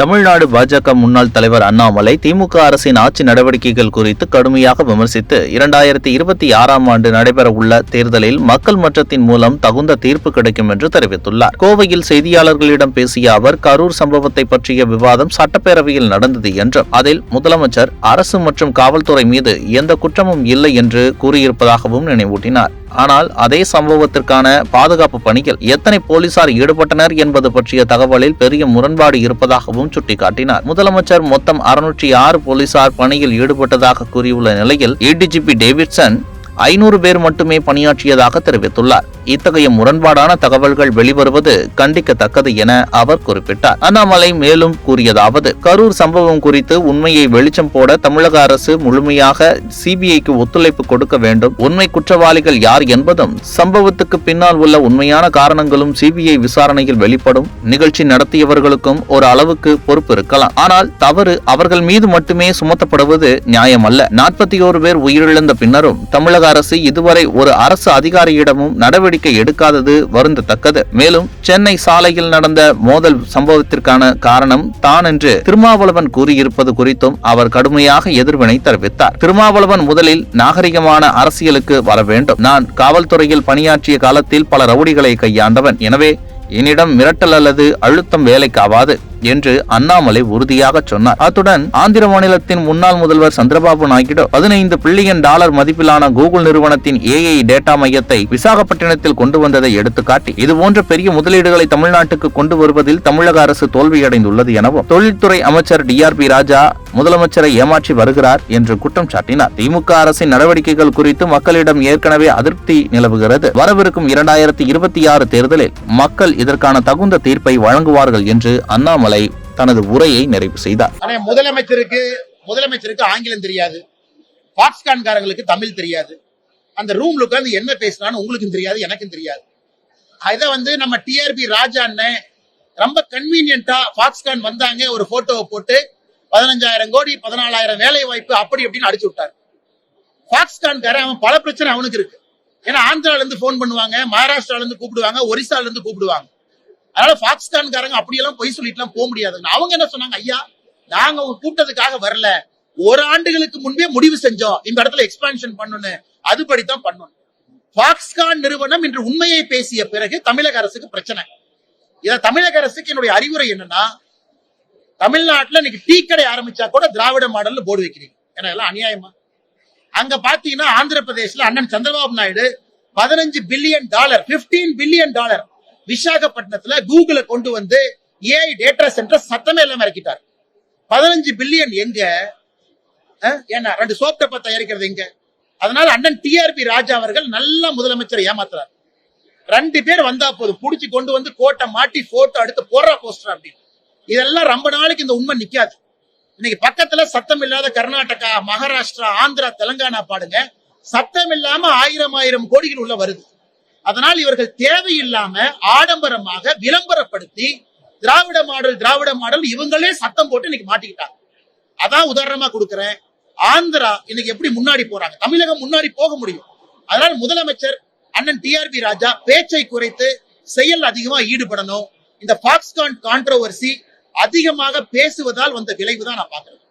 தமிழ்நாடு பாஜக முன்னாள் தலைவர் அண்ணாமலை திமுக அரசின் ஆட்சி நடவடிக்கைகள் குறித்து கடுமையாக விமர்சித்து இரண்டாயிரத்தி இருபத்தி ஆறாம் ஆண்டு நடைபெறவுள்ள தேர்தலில் மக்கள் மன்றத்தின் மூலம் தகுந்த தீர்ப்பு கிடைக்கும் என்று தெரிவித்துள்ளார். கோவையில் செய்தியாளர்களிடம் பேசிய அவர் கரூர் சம்பவத்தை பற்றிய விவாதம் சட்டப்பேரவையில் நடந்தது என்றும் அதில் முதலமைச்சர் அரசு மற்றும் காவல்துறை மீது எந்த குற்றமும் இல்லை என்று கூறியிருப்பதாகவும் நினைவூட்டினார். ஆனால் அதே சம்பவத்திற்கான பாதுகாப்பு பணியில் எத்தனை போலீசார் ஈடுபட்டனர் என்பது பற்றிய தகவலில் பெரிய முரண்பாடு இருப்பதாகவும் சுட்டிக்காட்டினார். முதலமைச்சர் மொத்தம் அறுநூற்றி ஆறு போலீசார் பணியில் ஈடுபட்டதாக கூறியுள்ள நிலையில் ஏடிஜிபி டேவிட்சன் ஐநூறு பேர் மட்டுமே பணியாற்றியதாக தெரிவித்துள்ளார். இத்தகைய முரண்பாடான தகவல்கள் வெளிவருவது கண்டிக்கத்தக்கது என அவர் குறிப்பிட்டார். அண்ணாமலை மேலும் கூறியதாவது கரூர் சம்பவம் குறித்து உண்மையை வெளிச்சம் போட தமிழக அரசு முழுமையாக சிபிஐக்கு ஒத்துழைப்பு கொடுக்க வேண்டும். உண்மை குற்றவாளிகள் யார் என்பதும் சம்பவத்துக்கு பின்னால் உள்ள உண்மையான காரணங்களும் சிபிஐ விசாரணையில் வெளிப்படும். நிகழ்ச்சி நடத்தியவர்களுக்கும் ஒரு அளவுக்கு பொறுப்பு இருக்கலாம். ஆனால் தவறு அவர்கள் மீது மட்டுமே சுமத்தப்படுவது நியாயமல்ல. நாற்பத்தி ஓரு பேர் உயிரிழந்த பின்னரும் தமிழக அரசு இதுவரை ஒரு அரசு அதிகாரியிடமும் நடவடிக்கை எடுக்காதது வருந்தத்தக்கது. மேலும் சென்னை சாலையில் நடந்த மோதல் சம்பவத்திற்கான காரணம் தான் என்று திருமாவளவன் கூறியிருப்பது குறித்தும் அவர் கடுமையாக எதிர்வினை தெரிவித்தார். திருமாவளவன் முதலில் நாகரிகமான அரசியலுக்கு வர வேண்டும். நான் காவல்துறையில் பணியாற்றிய காலத்தில் பல ரவுடிகளை கையாண்டவன். எனவே என்னிடம் மிரட்டல் அல்லது அழுத்தம் வேலைக்காவாது. என்று அண்ணாமலை உறுதியாக சொன்னார். அத்துடன் ஆந்திர மாநிலத்தின் முன்னாள் முதல்வர் சந்திரபாபு நாயுடு பதினைந்து பில்லியன் டாலர் மதிப்பிலான கூகுள் நிறுவனத்தின் ஏஐ டேட்டா மையத்தை விசாகப்பட்டினத்தில் கொண்டு வந்ததை எடுத்துக்காட்டி இதுபோன்ற பெரிய முதலீடுகளை தமிழ்நாட்டுக்கு கொண்டு வருவதில் தமிழக அரசு தோல்வியடைந்துள்ளது எனவும் தொழில்துறை அமைச்சர் டி ஆர் பி ராஜா முதலமைச்சரை ஏமாற்றி வருகிறார் என்று குற்றம் சாட்டினார். திமுக அரசின் நடவடிக்கைகள் குறித்து மக்களிடம் ஏற்கனவே அதிருப்தி நிலவுகிறது. வரவிருக்கும் இரண்டாயிரத்தி இருபத்தி ஆறு தேர்தலில் மக்கள் இதற்கான தகுந்த தீர்ப்பை வழங்குவார்கள் என்று அண்ணாமலை தனது உரையை நிறைவு செய்தார். முதலமைச்சருக்கு முதலமைச்சருக்கு ஆங்கிலம் தெரியாது. பாக்ஸ்கான்காரங்களுக்கு தமிழ் தெரியாது. அந்த ரூம்ல உட்காந்து என்ன பேசினான்னு உங்களுக்கும் தெரியாது எனக்கும் தெரியாது. அதை வந்து நம்ம டிஆர்பி ராஜா அண்ணன் ரொம்ப கன்வீனியன்ட்டா பாக்ஸ்கான் வந்தாங்க ஒரு போட்டோவை போட்டு பதினஞ்சாயிரம் கோடி பதினாலாயிரம் வேலை வாய்ப்பு அப்படி அப்படின்னு அடிச்சு விட்டாரு. பாக்ஸ்கான்காரன் அவன் பல பிரச்சனை அவனுக்கு இருக்கு. ஏன்னா ஆந்திரால இருந்து போன் பண்ணுவாங்க மகாராஷ்டிரால இருந்து கூப்பிடுவாங்க ஒரிசால இருந்து கூப்பிடுவாங்க. அதனால பாகிஸ்தான்காரங்க அப்படியெல்லாம் பொய் சொல்லிட்டுலாம் போக முடியாது. அவங்க என்ன சொன்னாங்க? ஐயா நாங்க ஒரு கூட்டத்துக்காக வரல. ஒரு ஆண்டுகளுக்கு முன்பே முடிவு செஞ்சோம். இந்த இடத்துல எக்ஸ்பான்ஷன் பண்ணணும் அதுபடித்தான் பண்ணணும் பாக்ஸ்கான் நிறுவனம் இன்று உண்மையை பேசிய பிறகு தமிழக அரசுக்கு பிரச்சனை. இத தமிழக அரசுக்கு என்னுடைய அறிவுரை என்னன்னா தமிழ்நாட்டுல இன்னைக்கு டீ கடை ஆரம்பிச்சா கூட திராவிட மாடல் போர்டு வைக்கிறீங்க. ஏன்னா எல்லாம் அநியாயமா? அங்க பாத்தீங்கன்னா ஆந்திர பிரதேஷ்ல அண்ணன் சந்திரபாபு நாயுடு பதினஞ்சு பில்லியன் டாலர் 15 பில்லியன் டாலர் விசாகப்பட்டினத்துல கூகுள கொண்டு வந்து ஏஐ டேட்டா சென்டர் சத்தமே இல்லாம இறக்கிட்டார். பதினஞ்சு பில்லியன் எங்க? ஏன்னா ரெண்டு சோப் டப்பா தயாரிக்கிறது எங்க அதனால அண்ணன் டிஆர்பி ராஜா அவர்கள் நல்ல முதலமைச்சரை ஏமாத்துறாரு. ரெண்டு பேர் வந்தா போதும். புடிச்சு கொண்டு வந்து கோட்டை மாட்டி போட்டோ எடுத்து போடுறா போஸ்டர் அப்படி. இதெல்லாம் ரொம்ப நாளைக்கு இந்த உண்மை நிக்காது. இன்னைக்கு பக்கத்துல சத்தம் இல்லாத கர்நாடகா மகாராஷ்டிரா ஆந்திரா தெலங்கானா பாடுங்க. சத்தம் இல்லாம ஆயிரம் ஆயிரம் கோடிகள் உள்ள வருது. அதனால் இவர்கள் தேவையில்லாம ஆடம்பரமாக விளம்பரப்படுத்தி திராவிட மாடல் திராவிட மாடல் இவங்களே சத்தம் போட்டு இன்னைக்கு மாட்டிக்கிட்டாங்க. அதான் உதாரணமா கொடுக்கிறேன். ஆந்திரா இன்னைக்கு எப்படி முன்னாடி போறாங்க? தமிழகம் முன்னாடி போக முடியும். அதனால் முதலமைச்சர் அண்ணன் டிஆர்பி ராஜா பேச்சை குறைத்து செயல் அதிகமா ஈடுபடணும். இந்த பாக்ஸ்கான் கான்ட்ரவர்சி அதிகமாக பேசுவதால் வந்த விளைவு தான் நான் பாக்குறேன்